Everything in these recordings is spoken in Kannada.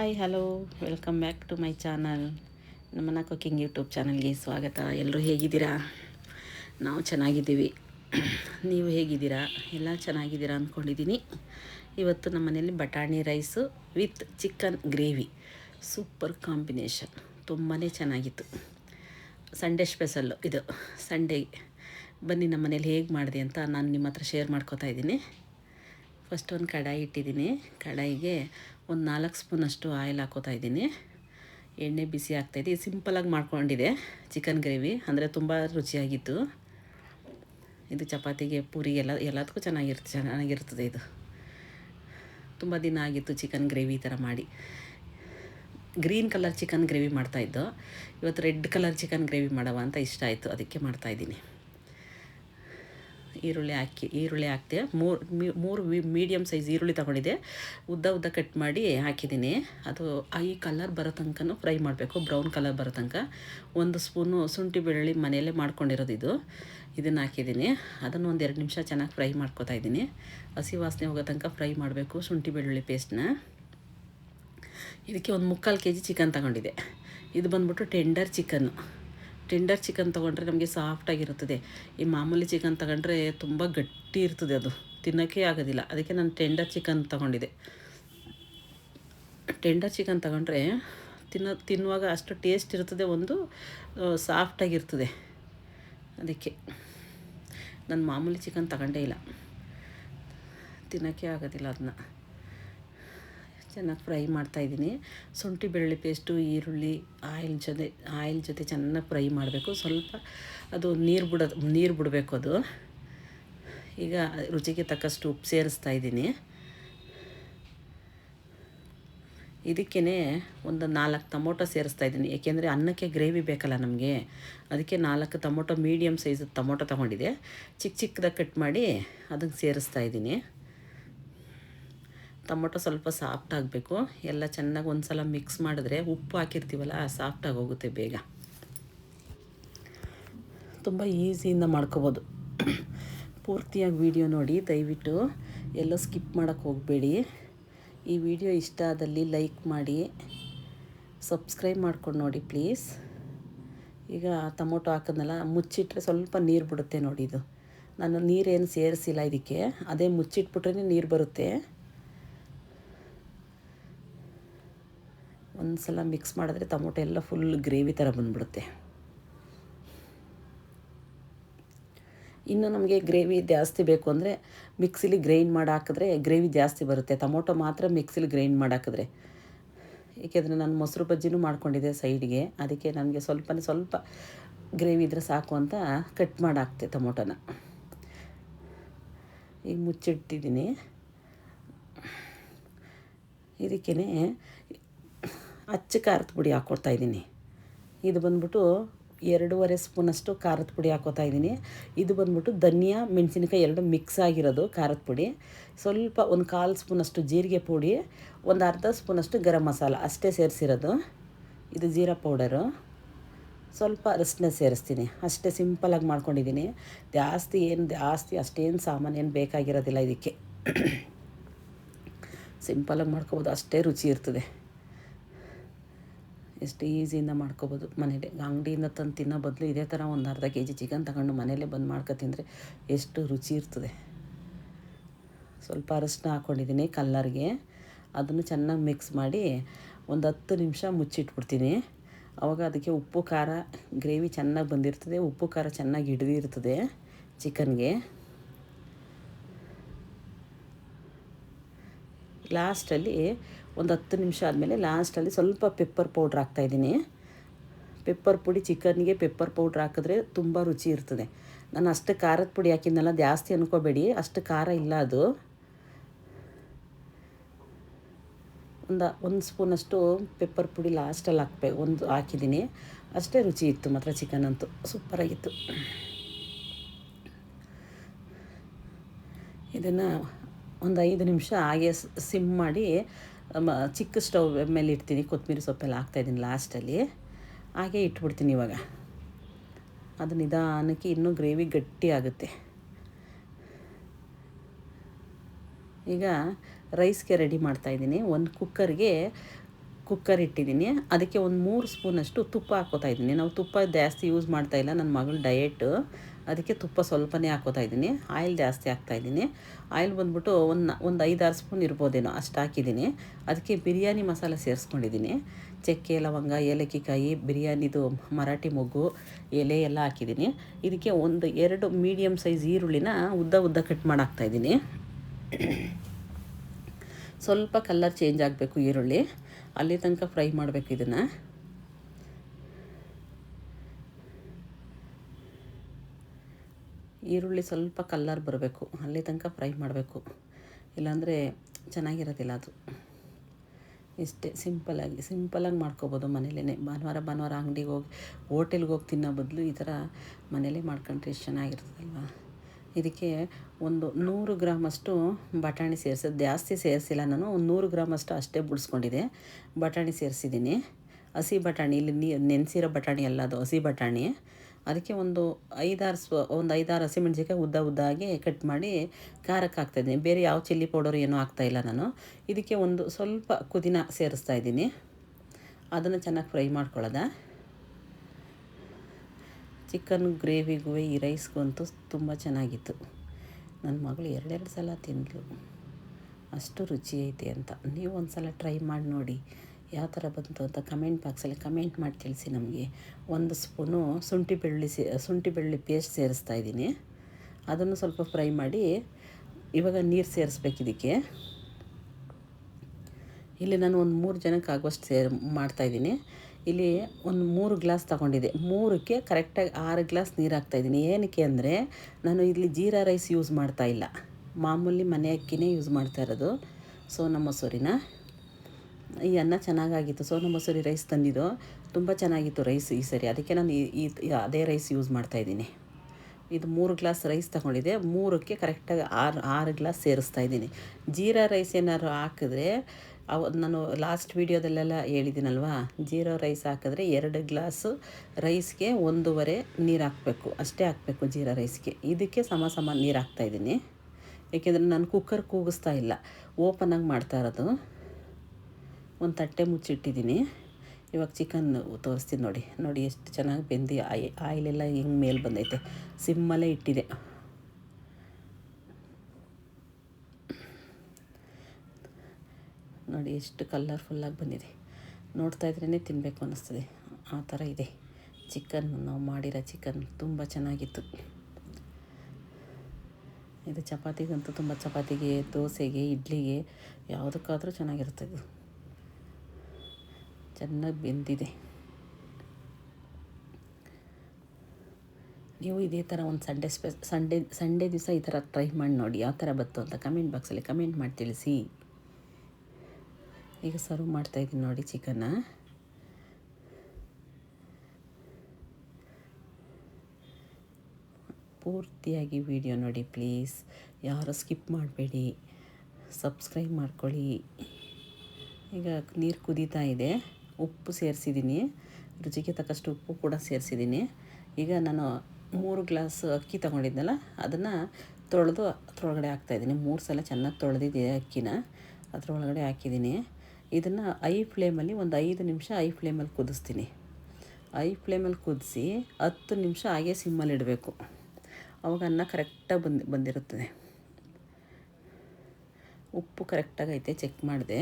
Hi hello welcome back to my channel ನಮ್ಮನ್ನ ಕುಕಿಂಗ್ ಯೂಟ್ಯೂಬ್ ಚಾನಲ್ಗೆ ಸ್ವಾಗತ. ಎಲ್ಲರೂ ಹೇಗಿದ್ದೀರಾ? ನಾವು ಚೆನ್ನಾಗಿದ್ದೀವಿ. ನೀವು ಹೇಗಿದ್ದೀರಾ? ಎಲ್ಲ ಚೆನ್ನಾಗಿದ್ದೀರಾ ಅಂದ್ಕೊಂಡಿದ್ದೀನಿ ಇವತ್ತು ನಮ್ಮ ಮನೇಲಿ ಬಟಾಣಿ rice with chicken gravy super combination ತುಂಬಾ ಚೆನ್ನಾಗಿತ್ತು. ಸಂಡೇ ಸ್ಪೆಷಲ್ಲು ಇದು. ಸಂಡೇ ಬನ್ನಿ ನಮ್ಮ ಮನೇಲಿ ಹೇಗೆ ಮಾಡಿದೆ ಅಂತ ನಾನು ನಿಮ್ಮ ಹತ್ರ ಶೇರ್ ಮಾಡ್ಕೋತಾ ಇದ್ದೀನಿ. ಫಸ್ಟ್ ಒಂದು ಕಡಾಯಿ ಇಟ್ಟಿದ್ದೀನಿ. ಕಡಾಯಿಗೆ ಒಂದು ನಾಲ್ಕು ಸ್ಪೂನಷ್ಟು ಆಯಿಲ್ ಹಾಕೋತಾ ಇದ್ದೀನಿ. ಎಣ್ಣೆ ಬಿಸಿ ಆಗ್ತಾಯಿದೆ ಸಿಂಪಲಾಗಿ ಮಾಡ್ಕೊಂಡಿದೆ ಚಿಕನ್ ಗ್ರೇವಿ. ಅಂದರೆ ತುಂಬ ರುಚಿಯಾಗಿತ್ತು. ಇದು ಚಪಾತಿಗೆ, ಪೂರಿ ಎಲ್ಲ, ಎಲ್ಲದಕ್ಕೂ ಚೆನ್ನಾಗಿರುತ್ತೆ ಚೆನ್ನಾಗಿರ್ತದೆ ಇದು. ತುಂಬ ದಿನ ಆಗಿತ್ತು ಚಿಕನ್ ಗ್ರೇವಿ ಈ ಥರ ಮಾಡಿ. ಗ್ರೀನ್ ಕಲರ್ ಚಿಕನ್ ಗ್ರೇವಿ ಮಾಡ್ತಾಯಿದ್ದು ಇವತ್ತು ರೆಡ್ ಕಲರ್ ಚಿಕನ್ ಗ್ರೇವಿ ಮಾಡವ ಅಂತ ಇಷ್ಟ ಆಯಿತು. ಅದಕ್ಕೆ ಮಾಡ್ತಾಯಿದ್ದೀನಿ ಈರುಳ್ಳಿ ಹಾಕಿ, ಈರುಳ್ಳಿ ಹಾಕ್ತೀಯ ಮೂರು ಮೂರು ಮೀಡಿಯಮ್ ಸೈಜ್ ಈರುಳ್ಳಿ ತೊಗೊಂಡಿದ್ದೆ. ಉದ್ದ ಉದ್ದ ಕಟ್ ಮಾಡಿ ಹಾಕಿದ್ದೀನಿ. ಅದು ಈ ಕಲರ್ ಬರೋ ತನಕ ಫ್ರೈ ಮಾಡಬೇಕು ಬ್ರೌನ್ ಕಲರ್ ಬರೋ ತನಕ. ಒಂದು ಸ್ಪೂನು ಶುಂಠಿ ಬೆಳ್ಳುಳ್ಳಿ ಮನೆಯಲ್ಲೇ ಮಾಡ್ಕೊಂಡಿರೋದು ಇದು. ಇದನ್ನು ಹಾಕಿದ್ದೀನಿ. ಅದನ್ನು ಒಂದು ಎರಡು ನಿಮಿಷ ಚೆನ್ನಾಗಿ ಫ್ರೈ ಮಾಡ್ಕೊತಾ ಇದ್ದೀನಿ. ಹಸಿ ವಾಸನೆ ಹೋಗೋ ತನಕ ಫ್ರೈ ಮಾಡಬೇಕು, ಶುಂಠಿ ಬೆಳ್ಳುಳ್ಳಿ ಪೇಸ್ಟ್ನ ಇದಕ್ಕೆ ಒಂದು ಮುಕ್ಕಾಲು ಕೆ ಜಿ ಚಿಕನ್ ತಗೊಂಡಿದ್ದೆ. ಇದು ಬಂದ್ಬಿಟ್ಟು ಟೆಂಡರ್ ಚಿಕನ್ನು ಟೆಂಡರ್ ಚಿಕನ್ ತೊಗೊಂಡ್ರೆ ನಮಗೆ ಸಾಫ್ಟಾಗಿರುತ್ತದೆ ಈ ಮಾಮೂಲಿ ಚಿಕನ್ ತಗೊಂಡ್ರೆ ತುಂಬ ಗಟ್ಟಿ ಇರ್ತದೆ ಅದು. ತಿನ್ನೋಕ್ಕೆ ಆಗೋದಿಲ್ಲ. ಅದಕ್ಕೆ ನಾನು ಟೆಂಡರ್ ಚಿಕನ್ ತೊಗೊಂಡಿದ್ದೆ. ಟೆಂಡರ್ ಚಿಕನ್ ತಗೊಂಡ್ರೆ ತಿನ್ನೋ, ತಿನ್ನುವಾಗ ಅಷ್ಟು ಟೇಸ್ಟ್ ಇರ್ತದೆ, ಒಂದು ಸಾಫ್ಟಾಗಿರ್ತದೆ ಅದಕ್ಕೆ ನಾನು ಮಾಮೂಲಿ ಚಿಕನ್ ತಗೊಂಡೇ ಇಲ್ಲ. ತಿನ್ನೋಕ್ಕೆ ಆಗೋದಿಲ್ಲ ಅದನ್ನ. ಚೆನ್ನಾಗಿ ಫ್ರೈ ಮಾಡ್ತಾಯಿದ್ದೀನಿ ಶುಂಠಿ, ಬೆಳ್ಳುಳ್ಳಿ ಪೇಸ್ಟು, ಈರುಳ್ಳಿ, ಆಯಿಲ್ ಜೊತೆ ಆಯಿಲ್ ಜೊತೆ ಚೆನ್ನಾಗಿ ಫ್ರೈ ಮಾಡಬೇಕು. ಸ್ವಲ್ಪ ಅದು ನೀರು ಬಿಡೋದು ನೀರು ಬಿಡಬೇಕು ಅದು. ಈಗ ರುಚಿಗೆ ತಕ್ಕಷ್ಟು ಉಪ್ಪು ಸೇರಿಸ್ತಾ ಇದ್ದೀನಿ. ಇದಕ್ಕೇ ಒಂದು ನಾಲ್ಕು ಟೊಮೊಟೊ ಸೇರಿಸ್ತಾ ಇದ್ದೀನಿ. ಏಕೆಂದರೆ ಅನ್ನಕ್ಕೆ ಗ್ರೇವಿ ಬೇಕಲ್ಲ ನಮಗೆ. ಅದಕ್ಕೆ ನಾಲ್ಕು ಟೊಮೊಟೊ ಮೀಡಿಯಮ್ ಸೈಜ್ ಟೊಮೊಟೊ ತೊಗೊಂಡಿದೆ ಚಿಕ್ಕ ಚಿಕ್ಕದಾಗಿ ಕಟ್ ಮಾಡಿ ಅದಕ್ಕೆ ಸೇರಿಸ್ತಾ ಇದ್ದೀನಿ. ಟೊಮೊಟೊ ಸ್ವಲ್ಪ ಸಾಫ್ಟ್ ಆಗಬೇಕು. ಎಲ್ಲ ಚೆನ್ನಾಗಿ ಒಂದು ಸಲ ಮಿಕ್ಸ್ ಮಾಡಿದ್ರೆ ಉಪ್ಪು ಹಾಕಿರ್ತೀವಲ್ಲ ಸಾಫ್ಟಾಗಿ ಹೋಗುತ್ತೆ ಬೇಗ. ತುಂಬ ಈಸಿಯಿಂದ ಮಾಡ್ಕೋಬೋದು. ಪೂರ್ತಿಯಾಗಿ ವಿಡಿಯೋ ನೋಡಿ, ದಯವಿಟ್ಟು ಎಲ್ಲೋ ಸ್ಕಿಪ್ ಮಾಡೋಕ್ಕೆ ಹೋಗಬೇಡಿ. ಈ ವಿಡಿಯೋ ಇಷ್ಟ ಆದಲ್ಲಿ ಲೈಕ್ ಮಾಡಿ ಸಬ್ಸ್ಕ್ರೈಬ್ ಮಾಡ್ಕೊಂಡು ನೋಡಿ ಪ್ಲೀಸ್ ಈಗ ಟೊಮೊಟೊ ಹಾಕಿದ್ನಲ್ಲ, ಮುಚ್ಚಿಟ್ರೆ ಸ್ವಲ್ಪ ನೀರು ಬಿಡುತ್ತೆ ನೋಡಿ ಇದು. ನಾನು ನೀರೇನು ಸೇರಿಸಿಲ್ಲ ಇದಕ್ಕೆ, ಅದೇ ಮುಚ್ಚಿಟ್ಬಿಟ್ರೆ ನೀರು ಬರುತ್ತೆ. ಒಂದು ಸಲ ಮಿಕ್ಸ್ ಮಾಡಿದ್ರೆ ಟೊಮೊಟೊ ಎಲ್ಲ ಫುಲ್ ಗ್ರೇವಿ ಥರ ಬಂದ್ಬಿಡುತ್ತೆ. ಇನ್ನು ನಮಗೆ ಗ್ರೇವಿ ಜಾಸ್ತಿ ಬೇಕು ಅಂದರೆ ಮಿಕ್ಸಿಲಿ ಗ್ರೈಂಡ್ ಮಾಡಿ ಹಾಕಿದ್ರೆ ಗ್ರೇವಿ ಜಾಸ್ತಿ ಬರುತ್ತೆ. ಟೊಮೊಟೊ ಮಾತ್ರ ಮಿಕ್ಸಿಲಿ ಗ್ರೈಂಡ್ ಮಾಡಿ ಹಾಕಿದ್ರೆ. ಏಕೆಂದರೆ ನಾನು ಮೊಸರು ಬಜ್ಜಿನೂ ಮಾಡ್ಕೊಂಡಿದ್ದೆ ಸೈಡ್ಗೆ ಅದಕ್ಕೆ ನನಗೆ ಸ್ವಲ್ಪನೇ ಸ್ವಲ್ಪ ಗ್ರೇವಿ ಇದ್ರೆ ಸಾಕು ಅಂತ ಕಟ್ ಮಾಡಿ ಹಾಕ್ತೆ ಟೊಮೊಟೊನ. ಈಗ ಮುಚ್ಚಿಟ್ಟಿದ್ದೀನಿ. ಇದಕ್ಕೇ ಅಚ್ಚ ಖಾರದ ಪುಡಿ ಹಾಕ್ಕೊಳ್ತಾ ಇದ್ದೀನಿ. ಇದು ಬಂದ್ಬಿಟ್ಟು ಎರಡೂವರೆ ಸ್ಪೂನಷ್ಟು ಖಾರದ ಪುಡಿ ಹಾಕೋತಾ ಇದ್ದೀನಿ. ಇದು ಬಂದ್ಬಿಟ್ಟು ಧನಿಯಾ, ಮೆಣಸಿನಕಾಯಿ ಎರಡು ಮಿಕ್ಸ್ ಆಗಿರೋದು ಖಾರದ ಪುಡಿ. ಸ್ವಲ್ಪ ಒಂದು ಕಾಲು ಸ್ಪೂನಷ್ಟು ಜೀರಿಗೆ ಪುಡಿ, ಒಂದು ಅರ್ಧ ಸ್ಪೂನಷ್ಟು ಗರಂ ಮಸಾಲ, ಅಷ್ಟೇ ಸೇರಿಸಿರೋದು. ಇದು ಜೀರಾ ಪೌಡರು. ಸ್ವಲ್ಪ ಅರಿಶಿನ ಸೇರಿಸ್ತೀನಿ. ಅಷ್ಟೇ ಸಿಂಪಲಾಗಿ ಮಾಡ್ಕೊಂಡಿದ್ದೀನಿ. ಜಾಸ್ತಿ ಏನು, ಜಾಸ್ತಿ ಅಷ್ಟೇನು ಸಾಮಾನು ಏನು ಬೇಕಾಗಿರೋದಿಲ್ಲ ಇದಕ್ಕೆ. ಸಿಂಪಲಾಗಿ ಮಾಡ್ಕೊಬೋದು. ಅಷ್ಟೇ ರುಚಿ ಇರ್ತದೆ. ಎಷ್ಟು ಈಸಿಯಿಂದ ಮಾಡ್ಕೋಬೋದು. ಮನೇಲಿ ಅಂಗಡಿಯಿಂದ ತಂದು ತಿನ್ನೋ ಬದಲು ಇದೇ ಥರ ಒಂದು ಅರ್ಧ ಕೆ ಜಿ ಚಿಕನ್ ತಗೊಂಡು ಮನೆಯಲ್ಲೇ ಬಂದು ಮಾಡ್ಕೊ ತಿಂದರೆ ಎಷ್ಟು ರುಚಿ ಇರ್ತದೆ. ಸ್ವಲ್ಪ ಅರಶಿನ ಹಾಕ್ಕೊಂಡಿದ್ದೀನಿ ಕಲ್ಲರ್ಗೆ. ಅದನ್ನು ಚೆನ್ನಾಗಿ ಮಿಕ್ಸ್ ಮಾಡಿ ಒಂದು ಹತ್ತು ನಿಮಿಷ ಮುಚ್ಚಿಟ್ಬಿಡ್ತೀನಿ. ಆವಾಗ ಅದಕ್ಕೆ ಉಪ್ಪು, ಖಾರ ಗ್ರೇವಿ ಚೆನ್ನಾಗಿ ಬಂದಿರ್ತದೆ. ಉಪ್ಪು, ಖಾರ ಚೆನ್ನಾಗಿ ಹಿಡಿದಿರ್ತದೆ ಚಿಕನ್ಗೆ. ಲಾಸ್ಟಲ್ಲಿ ಒಂದು ಹತ್ತು ನಿಮಿಷ ಆದಮೇಲೆ ಲಾಸ್ಟಲ್ಲಿ ಸ್ವಲ್ಪ ಪೆಪ್ಪರ್ ಪೌಡ್ರ್ ಹಾಕ್ತಾಯಿದ್ದೀನಿ ಪೆಪ್ಪರ್ ಪುಡಿ, ಚಿಕನ್ಗೆ ಪೆಪ್ಪರ್ ಪೌಡ್ರ್ ಹಾಕಿದ್ರೆ ತುಂಬ ರುಚಿ ಇರ್ತದೆ. ನಾನು ಅಷ್ಟು ಖಾರದ ಪುಡಿ ಹಾಕಿದ್ನಲ್ಲ, ಜಾಸ್ತಿ ಅನ್ಕೋಬೇಡಿ, ಅಷ್ಟು ಖಾರ ಇಲ್ಲ ಅದು. ಒಂದು ಒಂದು ಸ್ಪೂನಷ್ಟು ಪೆಪ್ಪರ್ ಪುಡಿ ಲಾಸ್ಟಲ್ಲಿ ಹಾಕ್ಬೇಕು, ಒಂದು ಹಾಕಿದ್ದೀನಿ. ಅಷ್ಟೇ ರುಚಿ ಇತ್ತು ಮಾತ್ರ ಚಿಕನ್ ಅಂತೂ ಸೂಪರಾಗಿತ್ತು ಇದನ್ನು ಒಂದು ಐದು ನಿಮಿಷ ಹಾಗೆ ಸಿಮ್ ಮಾಡಿ ಚಿಕ್ಕ ಸ್ಟವ್ ಮೇಲೆ ಇಡ್ತೀನಿ. ಕೊತ್ತಂಬರಿ ಸೊಪ್ಪೆಲ್ಲ ಹಾಕ್ತಾಯಿದ್ದೀನಿ ಲಾಸ್ಟಲ್ಲಿ ಹಾಗೆ ಇಟ್ಬಿಡ್ತೀನಿ ಇವಾಗ. ಅದು ನಿಧಾನಕ್ಕೆ ಇನ್ನೂ ಗ್ರೇವಿ ಗಟ್ಟಿ ಆಗುತ್ತೆ. ಈಗ ರೈಸ್ಗೆ ರೆಡಿ ಮಾಡ್ತಾಯಿದ್ದೀನಿ ಒಂದು ಕುಕ್ಕರ್ಗೆ ಕುಕ್ಕರ್ ಇಟ್ಟಿದ್ದೀನಿ. ಅದಕ್ಕೆ ಒಂದು ಮೂರು ಸ್ಪೂನಷ್ಟು ತುಪ್ಪ ಹಾಕೋತಾ ಇದ್ದೀನಿ. ನಾವು ತುಪ್ಪ ಜಾಸ್ತಿ ಯೂಸ್ ಮಾಡ್ತಾ ಇಲ್ಲ. ನನ್ನ ಮಗಳ ಡಯೆಟ್ ಅದಕ್ಕೆ ತುಪ್ಪ ಸ್ವಲ್ಪನೇ ಹಾಕೋತಾ ಇದ್ದೀನಿ. ಆಯಿಲ್ ಜಾಸ್ತಿ ಹಾಕ್ತಾಯಿದ್ದೀನಿ ಆಯಿಲ್ ಬಂದ್ಬಿಟ್ಟು ಒಂದು ಒಂದು ಐದಾರು ಸ್ಪೂನ್ ಇರ್ಬೋದೇನೋ ಅಷ್ಟು ಹಾಕಿದ್ದೀನಿ. ಅದಕ್ಕೆ ಬಿರಿಯಾನಿ ಮಸಾಲೆ ಸೇರಿಸ್ಕೊಂಡಿದ್ದೀನಿ. ಚಕ್ಕೆ, ಲವಂಗ, ಏಲಕ್ಕಿಕಾಯಿ, ಬಿರಿಯಾನಿದು ಮರಾಠಿ ಮೊಗ್ಗು, ಎಲೆ ಎಲ್ಲ ಹಾಕಿದ್ದೀನಿ. ಇದಕ್ಕೆ ಒಂದು ಎರಡು ಮೀಡಿಯಮ್ ಸೈಜ್ ಈರುಳ್ಳಿನ ಉದ್ದ ಉದ್ದ ಕಟ್ ಮಾಡಾಕ್ತಾ ಇದ್ದೀನಿ. ಸ್ವಲ್ಪ ಕಲರ್ ಚೇಂಜ್ ಆಗಬೇಕು ಈರುಳ್ಳಿ. ಅಲ್ಲಿ ತನಕ ಫ್ರೈ ಮಾಡಬೇಕು ಇದನ್ನು. ಈರುಳ್ಳಿ ಸ್ವಲ್ಪ ಕಲ್ಲರ್ ಬರಬೇಕು. ಅಲ್ಲಿ ತನಕ ಫ್ರೈ ಮಾಡಬೇಕು. ಇಲ್ಲಾಂದರೆ ಚೆನ್ನಾಗಿರೋದಿಲ್ಲ ಅದು. ಇಷ್ಟೇ ಸಿಂಪಲಾಗಿ ಸಿಂಪಲಾಗಿ ಮಾಡ್ಕೋಬೋದು ಮನೇಲೇ ಭಾನುವಾರ ಭಾನುವಾರ ಅಂಗಡಿಗೆ ಹೋಗಿ ಹೋಟೆಲ್ಗೆ ಹೋಗಿ ತಿನ್ನೋ ಬದಲು ಈ ಥರ ಮನೇಲೇ ಮಾಡ್ಕೊಂಡ್ರೆ ಎಷ್ಟು ಚೆನ್ನಾಗಿರ್ತದಲ್ವ ಇದಕ್ಕೆ ಒಂದು ನೂರು ಗ್ರಾಮಷ್ಟು ಬಟಾಣಿ ಸೇರಿಸೋದು, ಜಾಸ್ತಿ ಸೇರಿಸಿಲ್ಲ ನಾನು, ಒಂದು ನೂರು ಗ್ರಾಮಷ್ಟು ಅಷ್ಟೇ ಬಿಡಿಸ್ಕೊಂಡಿದ್ದೆ ಬಟಾಣಿ ಸೇರಿಸಿದ್ದೀನಿ. ಹಸಿ ಬಟಾಣಿ, ಇಲ್ಲಿ ನೀ ನೆನೆಸಿರೋ ಬಟಾಣಿ ಅಲ್ಲ ಅದು, ಹಸಿ ಬಟಾಣಿ. ಅದಕ್ಕೆ ಒಂದು ಐದಾರು ಸ್ವ, ಒಂದು ಐದಾರು ಹಸಿಮೆಣ್ಸಿಕಾಯಿ ಉದ್ದ ಉದ್ದಾಗಿ ಕಟ್ ಮಾಡಿ ಖಾರಕ್ಕೆ ಹಾಕ್ತಾಯಿದ್ದೀನಿ. ಬೇರೆ ಯಾವ ಚಿಲ್ಲಿ ಪೌಡರ್ ಏನೂ ಹಾಕ್ತಾಯಿಲ್ಲ ನಾನು. ಇದಕ್ಕೆ ಒಂದು ಸ್ವಲ್ಪ ಕುದಿನ ಸೇರಿಸ್ತಾ ಇದ್ದೀನಿ. ಅದನ್ನು ಚೆನ್ನಾಗಿ ಫ್ರೈ ಮಾಡ್ಕೊಳ್ಳೋದ. ಚಿಕನ್ ಗ್ರೇವಿಗೂ ಈ ರೈಸ್ಗೂ ಅಂತೂ ತುಂಬ ಚೆನ್ನಾಗಿತ್ತು. ನನ್ನ ಮಗಳು ಎರಡೆರಡು ಸಲ ತಿಂದಳು ಅಷ್ಟು ರುಚಿ ಐತೆ ಅಂತ. ನೀವು ಒಂದು ಸಲ ಟ್ರೈ ಮಾಡಿ ನೋಡಿ. ಯಾವ ಥರ ಬಂತು ಅಂತ ಕಮೆಂಟ್ ಬಾಕ್ಸಲ್ಲಿ ಕಮೆಂಟ್ ಮಾಡಿ ತಿಳಿಸಿ ನಮಗೆ. ಒಂದು ಸ್ಪೂನು ಶುಂಠಿ ಬೆಳ್ಳಿ ಸೇ, ಶುಂಠಿ ಬೆಳ್ಳಿ ಪೇಸ್ಟ್ ಸೇರಿಸ್ತಾ ಇದ್ದೀನಿ. ಅದನ್ನು ಸ್ವಲ್ಪ ಫ್ರೈ ಮಾಡಿ ಇವಾಗ ನೀರು ಸೇರಿಸ್ಬೇಕು ಇದಕ್ಕೆ ಇಲ್ಲಿ ನಾನು ಒಂದು ಮೂರು ಜನಕ್ಕೆ ಆಗುವಷ್ಟು ಸೇರ್ ಮಾಡ್ತಾಯಿದ್ದೀನಿ ಇಲ್ಲಿ ಒಂದು ಮೂರು ಗ್ಲಾಸ್ ತಗೊಂಡಿದೆ ಮೂರಕ್ಕೆ ಕರೆಕ್ಟಾಗಿ ಆರು ಗ್ಲಾಸ್ ನೀರು ಹಾಕ್ತಾಯಿದ್ದೀನಿ ಏನಕ್ಕೆ ಅಂದರೆ ನಾನು ಇಲ್ಲಿ ಜೀರಾ ರೈಸ್ ಯೂಸ್ ಮಾಡ್ತಾ ಇಲ್ಲ. ಮಾಮೂಲಿ ಮನೆ ಅಕ್ಕಿನೇ ಯೂಸ್ ಮಾಡ್ತಾ ಇರೋದು. ಸೋನಾ ಮಸೂರಿನ ಈ ಅನ್ನ ಚೆನ್ನಾಗಾಗಿತ್ತು. ಸೋನ ಮಸೂರಿ ರೈಸ್ ತಂದಿದ್ದು. ತುಂಬ ಚೆನ್ನಾಗಿತ್ತು ರೈಸ್ ಈ ಸರಿ. ಅದಕ್ಕೆ ನಾನು ಈ ಅದೇ ರೈಸ್ ಯೂಸ್ ಮಾಡ್ತಾಯಿದ್ದೀನಿ ಇದು ಮೂರು ಗ್ಲಾಸ್ ರೈಸ್ ತಗೊಂಡಿದ್ದೆ. ಮೂರಕ್ಕೆ ಕರೆಕ್ಟಾಗಿ ಆರು ಆರು ಗ್ಲಾಸ್ ಸೇರಿಸ್ತಾ ಇದ್ದೀನಿ. ಜೀರಾ ರೈಸ್ ಏನಾದ್ರು ಹಾಕಿದ್ರೆ, ಅವ, ನಾನು ಲಾಸ್ಟ್ ವೀಡಿಯೋದಲ್ಲೆಲ್ಲ ಹೇಳಿದ್ದೀನಲ್ವಾ? ಜೀರಾ ರೈಸ್ ಹಾಕಿದ್ರೆ ಎರಡು ಗ್ಲಾಸು ರೈಸ್ಗೆ ಒಂದೂವರೆ ನೀರು ಹಾಕಬೇಕು. ಅಷ್ಟೇ ಹಾಕಬೇಕು ಜೀರಾ ರೈಸ್ಗೆ ಇದಕ್ಕೆ ಸಮ ಸಮ ನೀರು ಹಾಕ್ತಾಯಿದ್ದೀನಿ ಏಕೆಂದರೆ ನಾನು ಕುಕ್ಕರ್ ಕೂಗಿಸ್ತಾ ಇಲ್ಲ. ಓಪನಾಗಿ ಮಾಡ್ತಾ ಇರೋದು. ಒಂದು ತಟ್ಟೆ ಮುಚ್ಚಿಟ್ಟಿದ್ದೀನಿ. ಇವಾಗ ಚಿಕನ್ ತೋರಿಸ್ತೀನಿ ನೋಡಿ. ನೋಡಿ ಎಷ್ಟು ಚೆನ್ನಾಗಿ ಬೆಂದು ಆಯ್, ಆಯಿಲೆಲ್ಲ ಹಿಂಗೆ ಮೇಲೆ ಬಂದೈತೆ. ಸಿಮ್ಮಲ್ಲೇ ಇಟ್ಟಿದೆ. ನೋಡಿ ಎಷ್ಟು ಕಲ್ಲರ್ಫುಲ್ಲಾಗಿ ಬಂದಿದೆ. ನೋಡ್ತಾ ಇದ್ರೇ ತಿನ್ನಬೇಕು ಅನ್ನಿಸ್ತದೆ ಆ ಥರ ಇದೆ. ಚಿಕನ್ ನಾವು ಮಾಡಿರೋ ಚಿಕನ್ ತುಂಬ ಚೆನ್ನಾಗಿತ್ತು. ಇದು ಚಪಾತಿಗಂತೂ ತುಂಬ ಚಪಾತಿಗೆ, ದೋಸೆಗೆ, ಇಡ್ಲಿಗೆ ಯಾವುದಕ್ಕಾದರೂ ಚೆನ್ನಾಗಿರುತ್ತೆ ಇದು. ಚೆನ್ನಾಗಿ ಬೆಂದಿದೆ. ನೀವು ಇದೇ ಥರ ಒಂದು ಸಂಡೇ ಸ್ಪೆ ಸಂಡೇ ಸಂಡೇ ದಿವಸ ಈ ಥರ ಟ್ರೈ ಮಾಡಿ ನೋಡಿ, ಯಾವ ಥರ ಬತ್ತು ಅಂತ ಕಮೆಂಟ್ ಬಾಕ್ಸಲ್ಲಿ ಕಮೆಂಟ್ ಮಾಡಿ ತಿಳಿಸಿ. ಈಗ ಸರ್ವ್ ಮಾಡ್ತಾಯಿದ್ದೀನಿ ನೋಡಿ ಚಿಕನ್ನ ಪೂರ್ತಿಯಾಗಿ ವಿಡಿಯೋ ನೋಡಿ ಪ್ಲೀಸ್ ಯಾರು ಸ್ಕಿಪ್ ಮಾಡಬೇಡಿ. ಸಬ್ಸ್ಕ್ರೈಬ್ ಮಾಡ್ಕೊಳ್ಳಿ. ಈಗ ನೀರು ಕುದೀತಾ ಇದೆ. ಉಪ್ಪು ಸೇರಿಸಿದ್ದೀನಿ. ರುಚಿಗೆ ತಕ್ಕಷ್ಟು ಉಪ್ಪು ಕೂಡ ಸೇರಿಸಿದ್ದೀನಿ. ಈಗ ನಾನು ಮೂರು ಗ್ಲಾಸ್ ಅಕ್ಕಿ ತೊಗೊಂಡಿದ್ನಲ್ಲ, ಅದನ್ನು ತೊಳೆದು ಅದರೊಳಗಡೆ ಹಾಕ್ತಾಯಿದ್ದೀನಿ ಮೂರು ಸಲ ಚೆನ್ನಾಗಿ ತೊಳೆದಿದ್ದೆ ಅಕ್ಕಿನ. ಅದರೊಳಗಡೆ ಹಾಕಿದ್ದೀನಿ. ಇದನ್ನು ಐ ಫ್ಲೇಮಲ್ಲಿ ಒಂದು ಐದು ನಿಮಿಷ ಐ ಫ್ಲೇಮಲ್ಲಿ ಕುದಿಸ್ತೀನಿ. ಐ ಫ್ಲೇಮಲ್ಲಿ ಕುದಿಸಿ ಹತ್ತು ನಿಮಿಷ ಹಾಗೆ ಸಿಮ್ಮಲ್ಲಿ ಇಡಬೇಕು. ಅವಾಗ ಅನ್ನ ಕರೆಕ್ಟಾಗಿ ಬಂದು ಬಂದಿರುತ್ತದೆ ಉಪ್ಪು ಕರೆಕ್ಟಾಗೈತೆ, ಚೆಕ್ ಮಾಡಿದೆ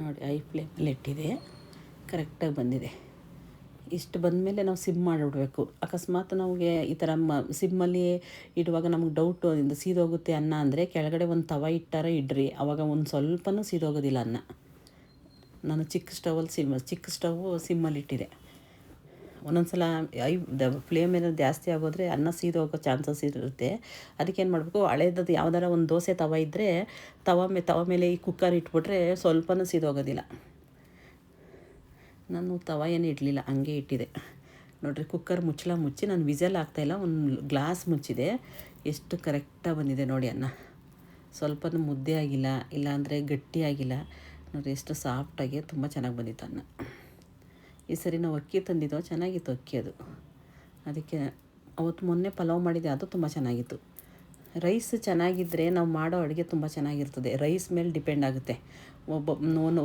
ನೋಡಿ ಐ ಫ್ಲೇಮಲ್ಲಿ ಇಟ್ಟಿದೆ. ಕರೆಕ್ಟಾಗಿ ಬಂದಿದೆ. ಇಷ್ಟು ಬಂದಮೇಲೆ ನಾವು ಸಿಮ್ ಮಾಡಿಬಿಡ್ಬೇಕು. ಅಕಸ್ಮಾತ್ ನಮಗೆ ಈ ಥರ ಮ ಸಿಮ್ಮಲ್ಲಿ ಇಡುವಾಗ ನಮ್ಗೆ ಡೌಟು ಅದರಿಂದ ಸೀದೋಗುತ್ತೆ ಅನ್ನ ಅಂದರೆ ಕೆಳಗಡೆ ಒಂದು ತವ ಇಟ್ಟಾರ ಇಡ್ರಿ. ಆವಾಗ ಒಂದು ಸ್ವಲ್ಪನೂ ಸೀದೋಗೋದಿಲ್ಲ ಅನ್ನ. ನಾನು ಚಿಕ್ಕ ಸ್ಟವಲ್ಲಿ ಸಿಮ್ ಚಿಕ್ಕ ಸ್ಟವ್ ಸಿಮ್ಮಲ್ಲಿ ಇಟ್ಟಿದೆ. ಒಂದೊಂದು ಸಲ ಐ ದ ಫ್ಲೇಮ್ ಏನಾದ್ರು ಜಾಸ್ತಿ ಆಗೋದ್ರೆ ಅನ್ನ ಸೀದೋಗೋ ಚಾನ್ಸಸ್ ಇರುತ್ತೆ. ಅದಕ್ಕೇನು ಮಾಡಬೇಕು ಹಳೇದದು ಯಾವ್ದಾರ ಒಂದು ದೋಸೆ ತವ ಇದ್ದರೆ ತವ ಮೇ ತವ ಮೇಲೆ ಈ ಕುಕ್ಕರ್ ಇಟ್ಬಿಟ್ರೆ ಸ್ವಲ್ಪನೂ ಸೀದೋಗೋದಿಲ್ಲ. ನಾನು ತವ ಏನು ಇಡಲಿಲ್ಲ, ಹಂಗೆ ಇಟ್ಟಿದೆ. ನೋಡಿರಿ ಕುಕ್ಕರ್ ಮುಚ್ಚಲ ಮುಚ್ಚಿ ನಾನು ವಿಸಲ್ ಆಗ್ತಾಯಿಲ್ಲ ಒಂದು ಗ್ಲಾಸ್ ಮುಚ್ಚಿದೆ. ಎಷ್ಟು ಕರೆಕ್ಟಾಗಿ ಬಂದಿದೆ ನೋಡಿ ಅನ್ನ. ಸ್ವಲ್ಪನೂ ಮುದ್ದೆ ಆಗಿಲ್ಲ, ಇಲ್ಲಾಂದರೆ ಗಟ್ಟಿ ಆಗಿಲ್ಲ. ನೋಡಿರಿ, ಎಷ್ಟು ಸಾಫ್ಟಾಗಿ ತುಂಬ ಚೆನ್ನಾಗಿ ಬಂದಿತ್ತು ಅನ್ನ. ಈ ಸರಿ ನಾವು ಅಕ್ಕಿ ತಂದಿದ್ದೋ? ಚೆನ್ನಾಗಿತ್ತು ಅಕ್ಕಿ ಅದು. ಅದಕ್ಕೆ ಅವತ್ತು ಮೊನ್ನೆ ಪಲಾವ್ ಮಾಡಿದೆ, ಅದು ತುಂಬ ಚೆನ್ನಾಗಿತ್ತು. ರೈಸ್ ಚೆನ್ನಾಗಿದ್ದರೆ ನಾವು ಮಾಡೋ ಅಡುಗೆ ತುಂಬ ಚೆನ್ನಾಗಿರ್ತದೆ. ರೈಸ್ ಮೇಲೆ ಡಿಪೆಂಡ್ ಆಗುತ್ತೆ. ಒಬ್ಬ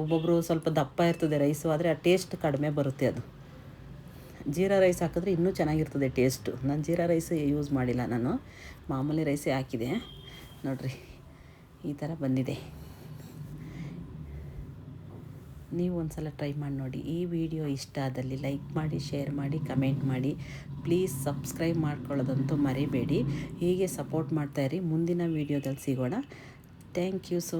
ಒಬ್ಬೊಬ್ಬರು ಸ್ವಲ್ಪ ದಪ್ಪ ಇರ್ತದೆ ರೈಸು, ಆದರೆ ಆ ಟೇಸ್ಟ್ ಕಡಿಮೆ ಬರುತ್ತೆ ಅದು. ಜೀರಾ ರೈಸ್ ಹಾಕಿದ್ರೆ ಇನ್ನೂ ಚೆನ್ನಾಗಿರ್ತದೆ ಟೇಸ್ಟು. ನಾನು ಜೀರಾ ರೈಸ್ ಯೂಸ್ ಮಾಡಿಲ್ಲ ನಾನು. ಮಾಮೂಲಿ ರೈಸೇ ಹಾಕಿದೆ. ನೋಡಿರಿ, ಈ ಥರ ಬಂದಿದೆ. ನೀವು ಒಂದು ಸಲ ಟ್ರೈ ಮಾಡಿ ನೋಡಿ. ಈ ವಿಡಿಯೋ ಇಷ್ಟ ಆದಲ್ಲಿ ಲೈಕ್ ಮಾಡಿ ಶೇರ್ ಮಾಡಿ ಕಮೆಂಟ್ ಮಾಡಿ. ಪ್ಲೀಸ್ ಸಬ್ಸ್ಕ್ರೈಬ್ ಮಾಡ್ಕೊಳ್ಳೋದಂತೂ ಮರಿಬೇಡಿ. ಹೀಗೆ ಸಪೋರ್ಟ್ ಮಾಡ್ತಾಯಿರಿ ಮುಂದಿನ ವೀಡಿಯೋದಲ್ಲಿ ಸಿಗೋಣ. Thank you so